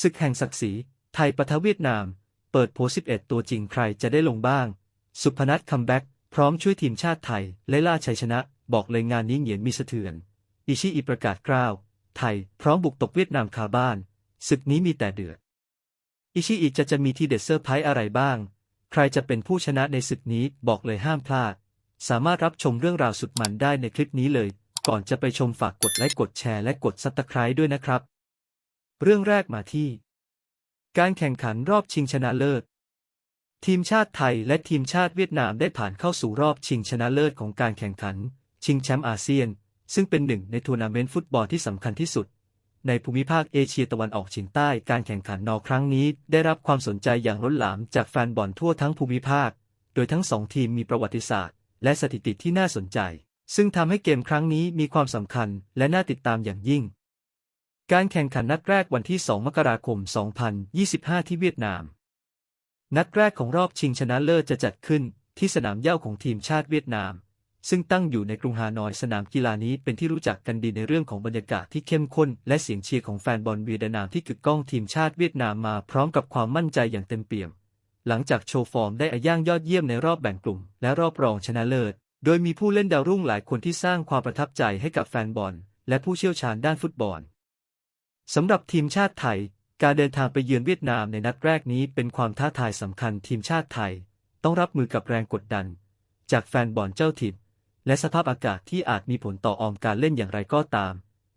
ศึกแห่งศักดิ์ศรีไทยปะทะเวียดนาม เปิดโผ11 ตัวจริงใครจะได้ลงบ้าง สุพนัทคัมแบ็กพร้อมช่วยทีมชาติไทยและล่าชัยชนะ บอกเลยงานนี้เหงียนมีสะเทือน อิชิอิประกาศกล้าว ไทยพร้อมบุกตกเวียดนามคาบ้าน ศึกนี้มีแต่เดือด อิชิอิจะจะมีทีเด็ดเซอร์ไพรส์อะไรบ้าง ใครจะเป็นผู้ชนะในศึกนี้บอกเลยห้ามพลาด สามารถรับชมเรื่องราวสุดมันได้ในคลิปนี้เลย ก่อนจะไปชมฝากกดไลค์กดแชร์และกดซับสไครต์ด้วยนะครับ เรื่องแรกมาที่ การแข่งขันรอบชิงชนะเลิศ ทีมชาติไทยและทีมชาติเวียดนามได้ผ่านเข้าสู่รอบชิงชนะเลิศของการแข่งขัน ชิงแชมป์อาเซียน ซึ่งเป็นหนึ่งในทัวร์นาเมนต์ฟุตบอลที่สำคัญที่สุด ในภูมิภาคเอเชียตะวันออกเฉียงใต้การแข่งขันนอครั้งนี้ ได้รับความสนใจอย่างล้นหลามจากแฟนบอลทั่วทั้งภูมิภาค โดยทั้งสองทีมมีประวัติศาสตร์ และสถิติที่น่าสนใจ ซึ่งทำให้เกมครั้งนี้มีความสำคัญและน่าติดตามอย่างยิ่ง การแข่งขันนัดแรกวันที่ 2 มกราคม 2025 ที่เวียดนาม นัดแรกของรอบชิงชนะเลิศจะจัดขึ้นที่สนามเย้าของทีมชาติเวียดนาม ซึ่งตั้งอยู่ในกรุงฮานอยสนามกีฬานี้เป็นที่รู้จักกันดีในเรื่องของบรรยากาศที่เข้มข้น และเสียงเชียร์ของแฟนบอลเวียดนามที่กึกก้องทีมชาติเวียดนามมาพร้อมกับความมั่นใจอย่างเต็มเปี่ยม หลังจากโชว์ฟอร์มได้อาย่างยอดเยี่ยมในรอบแบ่งกลุ่ม และรอบรองชนะเลิศ โดยมีผู้เล่นดาวรุ่งหลายคนที่สร้างความประทับใจให้กับแฟนบอลและผู้เชี่ยวชาญด้านฟุตบอล สำหรับทีมชาติไทย การเดินทางไปเยือนเวียดนามในนัดแรกนี้เป็นความท้าทายสำคัญทีมชาติไทย ต้องรับมือกับแรงกดดัน จากแฟนบอลเจ้าถิ่นและสภาพอากาศที่อาจมีผลต่อออมการเล่นอย่างไรก็ตาม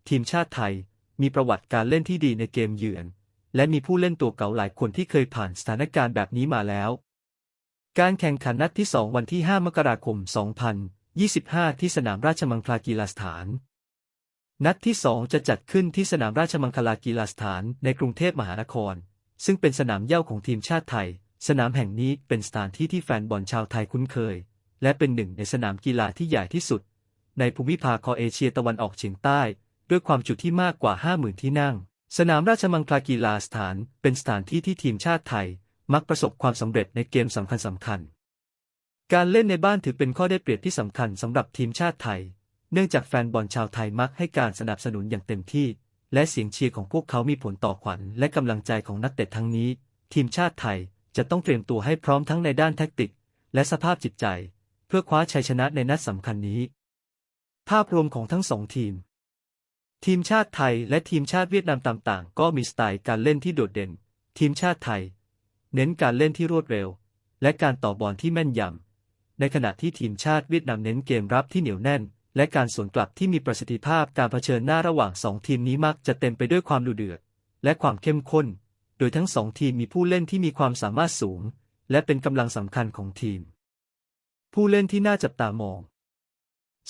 ทีมชาติไทยมีประวัติการเล่นที่ดีในเกมเยือน และมีผู้เล่นตัวเก่าหลายคนที่เคยผ่านสถานการณ์แบบนี้มาแล้ว การแข่งขันนัดที่ 2 วันที่ 5 มกราคม 2025 ที่สนามราชมังคลากีฬาสถาน นัดที่ 2 จะจัดขึ้นที่สนามราชมังคลากีฬาสถานในกรุงเทพมหานคร ซึ่งเป็นสนามเย้าของทีมชาติไทย สนามแห่งนี้เป็นสถานที่ที่แฟนบอลชาวไทยคุ้นเคย และเป็นหนึ่งในสนามกีฬาที่ใหญ่ที่สุด ในภูมิภาคอเอเชียตะวันออกเฉียงใต้ ด้วยความจุที่มากกว่า 50,000 ที่นั่ง สนามราชมังคลากีฬาสถานเป็นสถานที่ที่ทีมชาติไทย มักประสบความสำเร็จในเกมสำคัญสำคัญการเล่นในบ้านถือเป็นข้อได้เปรียบที่สำคัญสำหรับทีมชาติไทย เนื่องจากแฟนบอลชาวไทยมักให้การสนับสนุนอย่างเต็มที่ และเสียงเชียร์ของพวกเขามีผลต่อขวัญและกำลังใจของนักเตะทั้งนี้ ทีมชาติไทยจะต้องเตรียมตัวให้พร้อมทั้งในด้านแท็กติก และสภาพจิตใจ เพื่อคว้าชัยชนะในนัดสำคัญนี้ ภาพรวมของทั้งสองทีม ทีมชาติไทยและทีมชาติเวียดนามต่างๆ ก็มีสไตล์การเล่นที่โดดเด่น ทีมชาติไทย เน้นการเล่นที่รวดเร็ว และการต่อบอลที่แม่นยำในขณะที่ทีมชาติเวียดนามเน้นเกมรับที่เหนียวแน่น และการสวนกลับที่มีประสิทธิภาพการเผชิญหน้าระหว่างสองทีมนี้มักจะเต็มไปด้วยความดุเดือด และความเข้มข้น โดยทั้งสองทีมมีผู้เล่นที่มีความสามารถสูง และเป็นกำลังสำคัญของทีม ผู้เล่นที่น่าจับตามอง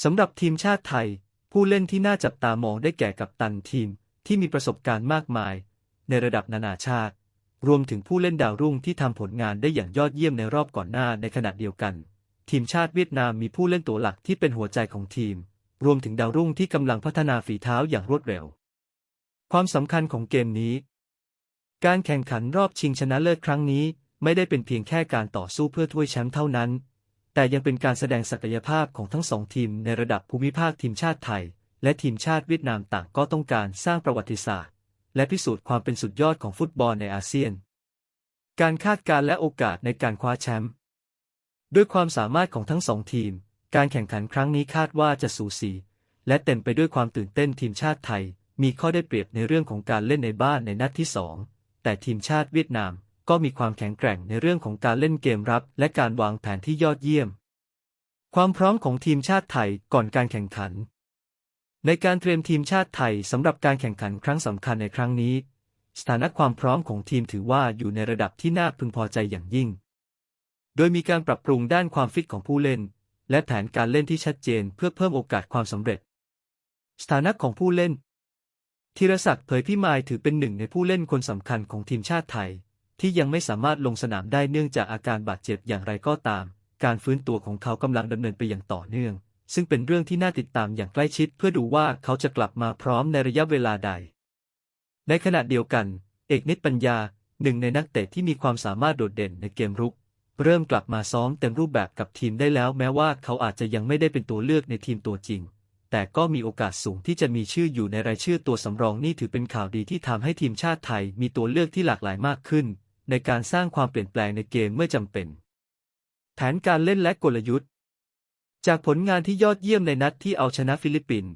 สำหรับทีมชาติไทย ผู้เล่นที่น่าจับตามองได้แก่กัปตันทีมที่มีประสบการณ์มากมาย ในระดับนานาชาติ รวมถึงผู้เล่นดาวรุ่งที่ทำผลงานได้อย่างยอดเยี่ยมในรอบก่อนหน้าในขณะเดียวกัน ทีมชาติเวียดนามมีผู้เล่นตัวหลักที่เป็นหัวใจของทีม รวมถึงดาวรุ่งที่กำลังพัฒนาฝีเท้าอย่างรวดเร็ว ความสำคัญของเกมนี้ การแข่งขันรอบชิงชนะเลิศครั้งนี้ไม่ได้เป็นเพียงแค่การต่อสู้เพื่อถ้วยแชมป์เท่านั้น แต่ยังเป็นการแสดงศักยภาพของทั้งสองทีมในระดับภูมิภาคทีมชาติไทย และทีมชาติเวียดนามต่างก็ต้องการสร้างประวัติศาสตร์ และพิสูจน์ความเป็นสุดยอดของฟุตบอลในอาเซียน การคาดการณ์และโอกาสในการคว้าแชมป์ ด้วยความสามารถของทั้งสองทีม การแข่งขันครั้งนี้คาดว่าจะสูสี และเต็มไปด้วยความตื่นเต้นทีมชาติไทย มีข้อได้เปรียบในเรื่องของการเล่นในบ้านในนัดที่สองแต่ทีมชาติเวียดนามก็มีความแข็งแกร่งในเรื่องของการเล่นเกมรับ และการวางแผนที่ยอดเยี่ยม ความพร้อมของทีมชาติไทยก่อนการแข่งขัน ในการเตรียมทีมชาติไทยสำหรับการแข่งขันครั้งสำคัญในครั้งนี้ สถานะความพร้อมของทีมถือว่าอยู่ในระดับที่น่าพึงพอใจอย่างยิ่ง โดยมีการปรับปรุงด้านความฟิตของผู้เล่น และแผนการเล่นที่ชัดเจนเพื่อเพิ่มโอกาสความสำเร็จ สถานะของผู้เล่นธีรศักดิ์เผยพิมายถือเป็นหนึ่งในผู้เล่นคนสำคัญของทีมชาติไทย ที่ยังไม่สามารถลงสนามได้เนื่องจากอาการบาดเจ็บอย่างไรก็ตาม การฟื้นตัวของเขากำลังดำเนินไปอย่างต่อเนื่อง ซึ่งเป็นเรื่องที่น่าติดตามอย่างใกล้ชิด เพื่อดูว่าเขาจะกลับมาพร้อมในระยะเวลาใด ในขณะเดียวกัน เอกนิตปัญญาหนึ่งในนักเตะที่มีความสามารถโดดเด่นในเกมรุก เริ่มกลับมาซ้อมเต็มรูปแบบกับทีมได้แล้ว แม้ว่าเขาอาจจะยังไม่ได้เป็นตัวเลือกในทีมตัวจริง แต่ก็มีโอกาสสูงที่จะมีชื่ออยู่ในรายชื่อตัวสำรองนี่ถือเป็นข่าวดีที่ทำให้ทีมชาติไทยมีตัวเลือกที่หลากหลายมากขึ้น ในการสร้างความเปลี่ยนแปลงในเกมเมื่อจำเป็น แผนการเล่นและกลยุทธ์ จากผลงานที่ยอดเยี่ยมในนัดที่เอาชนะฟิลิปปินส์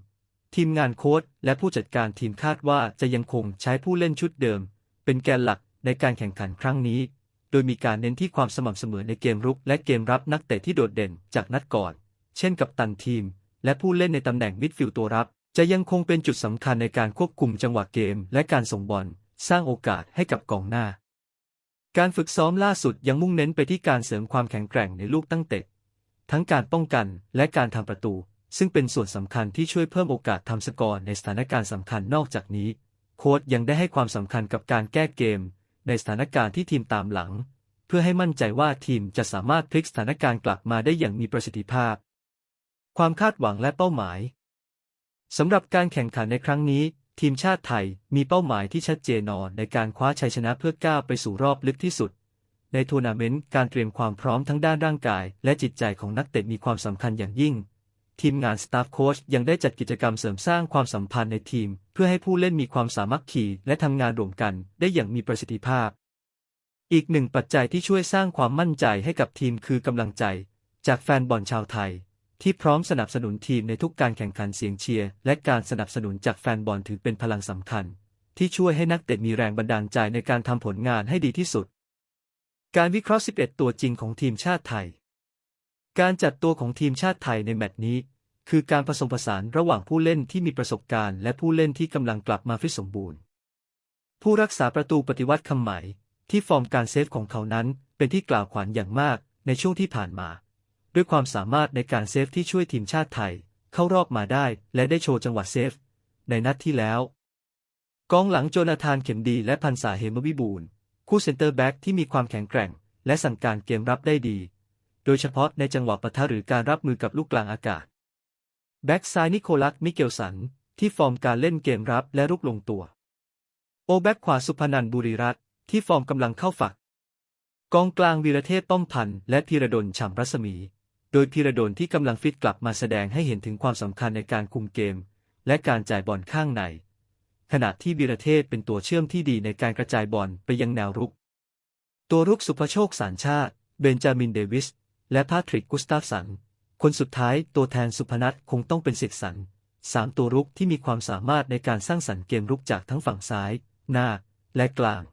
ทีมงานโค้ชและผู้จัดการทีมคาดว่าจะยังคงใช้ผู้เล่นชุดเดิม เป็นแกนหลักในการแข่งขันครั้งนี้ โดยมีการเน้นที่ความสม่ำเสมอในเกมรุกและเกมรับนักเตะที่โดดเด่นจากนัดก่อน เช่นกับตันทีม และผู้เล่นในตำแหน่งมิดฟิลด์ตัวรับ จะยังคงเป็นจุดสำคัญในการควบคุมจังหวะเกม และการส่งบอลสร้างโอกาสให้กับกองหน้า การฝึกซ้อมล่าสุดยังมุ่งเน้นไปที่การเสริมความแข็งแกร่งในลูกตั้งเตะ ทั้งการป้องกันและการทำประตู ซึ่งเป็นส่วนสำคัญที่ช่วยเพิ่มโอกาสทำสกอร์ในสถานการณ์สำคัญนอกจากนี้ โค้ชยังได้ให้ความสำคัญกับการแก้เกม ในสถานการณ์ที่ทีมตามหลัง เพื่อให้มั่นใจว่าทีมจะสามารถพลิกสถานการณ์กลับมาได้อย่างมีประสิทธิภาพ ความคาดหวังและเป้าหมายสำหรับการแข่งขันในครั้งนี้ ทีมชาติไทยมีเป้าหมายที่ชัดเจนนอนในการคว้าชัยชนะเพื่อก้าวไปสู่รอบลึกที่สุด ในทัวร์นาเมนต์การเตรียมความพร้อมทั้งด้านร่างกาย และจิตใจของนักเตะมีความสำคัญอย่างยิ่ง ทีมงานสตาฟโค้ชยังได้จัดกิจกรรมเสริมสร้างความสัมพันธ์ในทีม เพื่อให้ผู้เล่นมีความสามัคคีและทำงานร่วมกันได้อย่างมีประสิทธิภาพ อีกหนึ่งปัจจัยที่ช่วยสร้างความมั่นใจให้กับทีมคือกำลังใจ จากแฟนบอลชาวไทย ที่พร้อมสนับสนุนทีมในทุกการแข่งขันเสียงเชียร์และการสนับสนุนจากแฟนบอลถือเป็นพลังสำคัญ ที่ช่วยให้นักเตะมีแรงบันดาลใจในการทำผลงานให้ดีที่สุด การวิเคราะห์ 11 ตัวจริงของทีมชาติไทย การจัดตัวของทีมชาติไทยในแมตช์นี้ คือการผสมผสานระหว่างผู้เล่นที่มีประสบการณ์ และผู้เล่นที่กำลังกลับมาฟิตสมบูรณ์ ผู้รักษาประตูปฏิวัติคำใหม่ที่ฟอร์มการเซฟของเขานั้นเป็นที่กล่าวขวัญอย่างมากในช่วงที่ผ่านมา ด้วยความสามารถในการเซฟที่ช่วยทีมชาติไทย เข้ารอบมาได้และได้โชว์จังหวะเซฟ ในนัดที่แล้วกองหลังโจนาธานเข็มดีและพันษาเหมวิบูลคู่เซนเตอร์แบ็กที่มีความแข็งแกร่ง และสั่งการเกมรับได้ดี โดยเฉพาะในจังหวะปะทะหรือการรับมือกับลูกกลางอากาศ แบ็กซ้ายนิโคลัสมิเกลสัน ที่ฟอร์มการเล่นเกมรับและรุกลงตัว โอแบ็กขวาสุพนันบุรีรัตที่ฟอร์มกำลังเข้าฝัก กองกลางวีรเทพป้อมพันธ์และพีระดลฉ่ำรัศมี โดยพีระดลที่กำลังฟิตกลับมาแสดงให้เห็นถึงความสำคัญในการคุมเกม และการจ่ายบอลข้างใน ขณะที่วีรเทพเป็นตัวเชื่อมที่ดีในการกระจายบอลไปยังแนวรุก ตัวรุกสุภโชคสารชาติ เบนจามินเดวิส และพาทริกกุสตาฟสัน คนสุดท้ายตัวแทนสุพนัทคงต้องเป็นเสกสรรสามตัวรุกที่มีความสามารถในการสร้างสรรค์เกมรุกจากทั้งฝั่งซ้าย หน้า และกลาง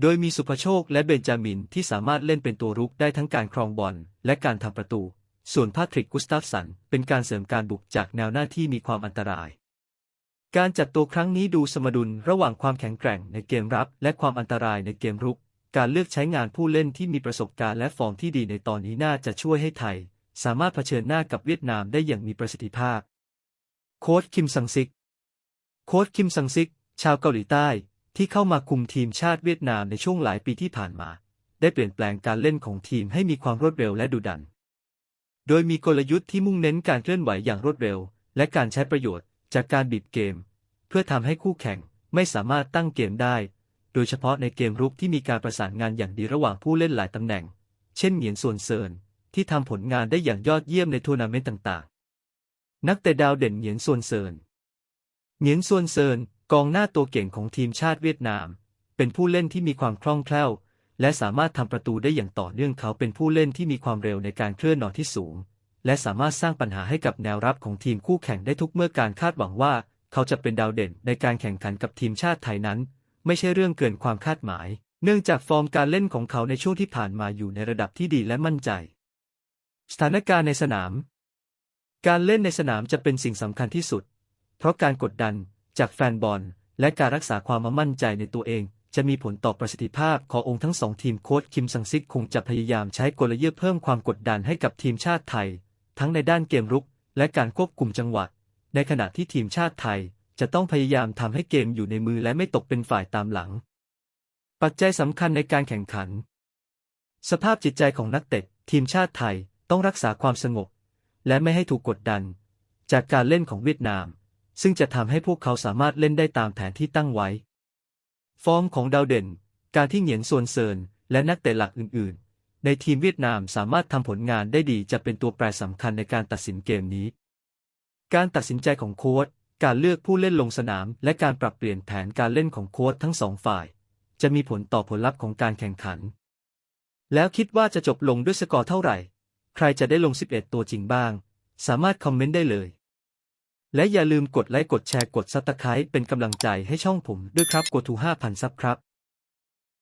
โดยมีสุภโชคและเบนจามินที่สามารถเล่นเป็นตัวรุกได้ทั้งการครองบอลและการทำประตู ส่วนพาทริกกุสตาฟสัน เป็นการเสริมการบุกจากแนวหน้าที่มีความอันตราย การจัดตัวครั้งนี้ดูสมดุลระหว่างความแข็งแกร่งในเกมรับ และความอันตรายในเกมรุก การเลือกใช้งานผู้เล่นที่มีประสบการณ์และฟอร์มที่ดีในตอนนี้น่าจะช่วยให้ไทย สามารถเผชิญหน้ากับเวียดนามได้อย่างมีประสิทธิภาพ โค้ชคิมซังซิก โค้ชคิมซังซิก ชาวเกาหลีใต้ ที่เข้ามาคุมทีมชาติเวียดนามในช่วงหลายปีที่ผ่านมา ได้เปลี่ยนแปลงการเล่นของทีมให้มีความรวดเร็วและดุดัน โดยมีกลยุทธ์ที่มุ่งเน้นการเคลื่อนไหวอย่างรวดเร็ว และการใช้ประโยชน์ จากการบีบเกม เพื่อทำให้คู่แข่งไม่สามารถตั้งเกมได้ โดยเฉพาะในเกมรุกที่มีการประสานงานอย่างดีระหว่างผู้เล่นหลายตำแหน่ง เช่นเหงียนส่วนเซินที่ทำผลงานได้อย่างยอดเยี่ยมในทัวร์นาเมนต์ต่างๆ นักเตะดาวเด่นเหงียนส่วนเซินเหงียนส่วนเซินกองหน้าตัวเก่งของทีมชาติเวียดนาม เป็นผู้เล่นที่มีความคล่องแคล่ว และสามารถทำประตูได้อย่างต่อเนื่องเขาเป็นผู้เล่นที่มีความเร็วในการเคลื่อนหนอที่สูง และสามารถสร้างปัญหาให้กับแนวรับของทีมคู่แข่งได้ทุกเมื่อการคาดหวังว่า เขาจะเป็นดาวเด่นในการแข่งขันกับทีมชาติไทยนั้น ไม่ใช่เรื่องเกินความคาดหมาย เนื่องจากฟอร์มการเล่นของเขาในช่วงที่ผ่านมาอยู่ในระดับที่ดีและมั่นใจ สถานการณ์ในสนาม การเล่นในสนามจะเป็นสิ่งสำคัญที่สุด เพราะการกดดันจากแฟนบอล และการรักษาความมั่นใจในตัวเองจะมีผลต่อประสิทธิภาพขององค์ทั้งสองทีมโค้ชคิมซังซิกคงจะพยายามใช้กลยุทธ์เพิ่มความกดดันให้กับทีมชาติไทย ทั้งในด้านเกมรุก และการควบคุมจังหวะ ในขณะที่ทีมชาติไทย จะต้องพยายามทำให้เกมอยู่ในมือและไม่ตกเป็นฝ่ายตามหลัง ปัจจัยสำคัญในการแข่งขัน สภาพจิตใจของนักเตะทีมชาติไทยต้องรักษาความสงบ และไม่ให้ถูกกดดัน จากการเล่นของเวียดนาม ซึ่งจะทำให้พวกเขาสามารถเล่นได้ตามแผนที่ตั้งไว้ ฟอร์มของดาวเด่น การที่เหงียนส่วนเซินและนักเตะหลักอื่น ๆ ในทีมเวียดนามสามารถทำผลงานได้ดีจะเป็นตัวแปรสำคัญในการตัดสินเกมนี้ การตัดสินใจของโค้ช การเลือกผู้เล่นลงสนาม และการปรับเปลี่ยนแผนการเล่นของโค้ชทั้งสองฝ่าย จะมีผลต่อผลลัพธ์ของการแข่งขัน แล้วคิดว่าจะจบลงด้วยสกอร์เท่าไหร่ ใครจะได้ลง 11 ตัวจริงบ้าง สามารถคอมเมนต์ได้เลย และอย่าลืมกดไลค์กดแชร์กดซับสไครป์เป็นกำลังใจให้ช่องผมด้วยครับกดทู5,000ซับครับ